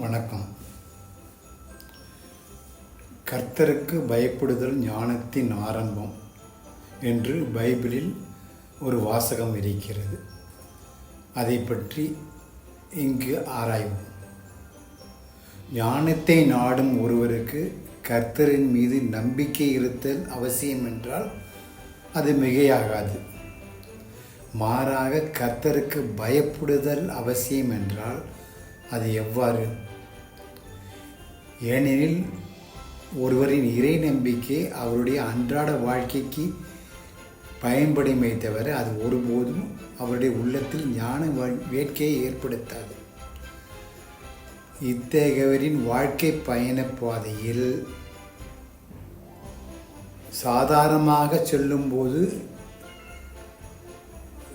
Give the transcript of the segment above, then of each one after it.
வணக்கம். கர்த்தருக்கு பயப்படுதல் ஞானத்தின் ஆரம்பம் என்று பைபிளில் ஒரு வாசகம் இருக்கிறது. அதை பற்றி இங்கு ஆராய்வோம். ஞானத்தை நாடும் ஒருவருக்கு கர்த்தரின் மீது நம்பிக்கை இருத்தல் அவசியம் என்றால் அது மிகையாகாது. மாறாக கர்த்தருக்கு பயப்படுதல் அவசியம் என்றால் அது எவ்வாறு? ஏனெனில் ஒருவரின் இறை நம்பிக்கை அவருடைய அன்றாட வாழ்க்கைக்கு பயன்படுமே தவிர அது ஒருபோதும் அவருடைய உள்ளத்தில் ஞான வா- வேட்கையை ஏற்படுத்தாது. இத்தகையவரின் வாழ்க்கை பயண பாதையில் சாதாரணமாக செல்லும்போது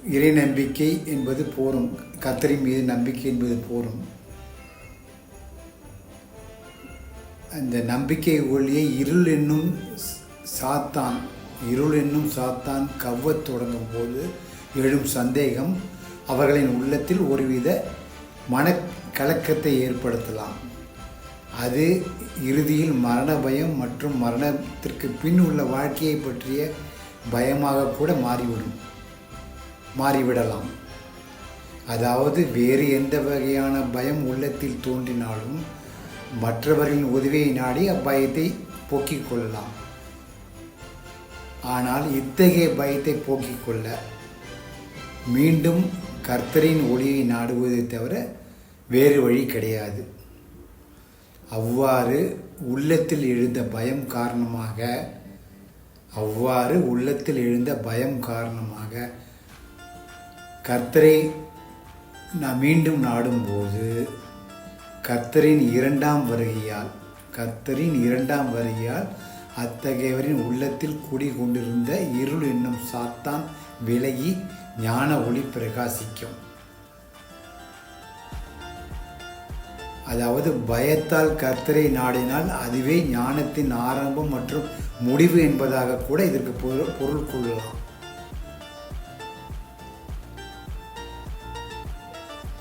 இறை நம்பிக்கை என்பது போரும். கத்தரின் மீது நம்பிக்கை என்பது போரும். அந்த நம்பிக்கை ஒளியை இருள் என்னும் சாத்தான் இருள் என்னும் சாத்தான் கவ்வத் தொடங்கும் போது எழும் சந்தேகம் அவர்களின் உள்ளத்தில் ஒருவித மனக்கலக்கத்தை ஏற்படுத்தலாம். அது இறுதியில் மரண பயம் மற்றும் மரணத்திற்கு பின் உள்ள வாழ்க்கையை பற்றிய பயமாக கூட மாறிவிடும் மாறிவிடலாம். அதாவது வேறு எந்த வகையான பயம் உள்ளத்தில் தோன்றினாலும் மற்றவர்களின் உதவியை நாடி அப்பயத்தை போக்கிக் கொள்ளலாம் ஆனால் இத்தகைய பயத்தை போக்கிக் கொள்ள மீண்டும் கர்த்தரின் ஒளியை நாடுவதை தவிர வேறு வழி கிடையாது. அவ்வாறு உள்ளத்தில் எழுந்த பயம் காரணமாக அவ்வாறு உள்ளத்தில் எழுந்த பயம் காரணமாக கர்த்தரை நான் மீண்டும் நாடும்போது கர்த்தரின் இரண்டாம் வருகையால் கர்த்தரின் இரண்டாம் வருகையால் அத்தகையவரின் உள்ளத்தில் குடிகொண்டிருந்த இருள் என்னும் சாத்தான் விலகி ஞான ஒளி பிரகாசிக்கும். அதாவது பயத்தால் கர்த்தரை நாடினால் அதுவே ஞானத்தின் ஆரம்பம் மற்றும் முடிவு என்பதாக கூட இதற்கு பொருள் பொருள் கொள்ளலாம்.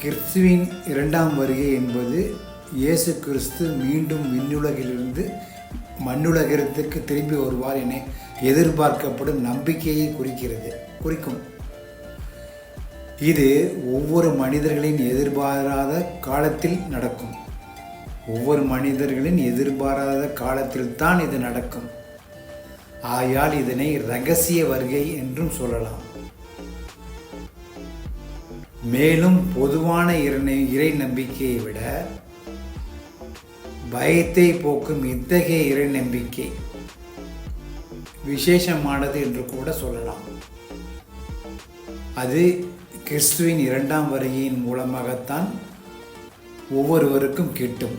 கிறிஸ்துவின் இரண்டாம் வருகை என்பது இயேசு கிறிஸ்து மீண்டும் விண்ணுலகிலிருந்து மண்ணுலகத்திற்கு திரும்பி வருவார் என எதிர்பார்க்கப்படும் நம்பிக்கையை குறிக்கிறது குறிக்கும். இது ஒவ்வொரு மனிதர்களின் எதிர்பாராத காலத்தில் நடக்கும். ஒவ்வொரு மனிதர்களின் எதிர்பாராத காலத்தில் தான் இது நடக்கும். ஆயால் இதனை ரகசிய வருகை என்றும் சொல்லலாம். மேலும் பொதுவான இறை இறை நம்பிக்கையை விட பயத்தை போக்கும் இத்தகைய இறை நம்பிக்கை விசேஷமானது என்று கூட சொல்லலாம். அது கிறிஸ்துவின் இரண்டாம் வருகையின் மூலமாகத்தான் ஒவ்வொருவருக்கும் கிட்டும்.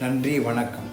நன்றி வணக்கம்.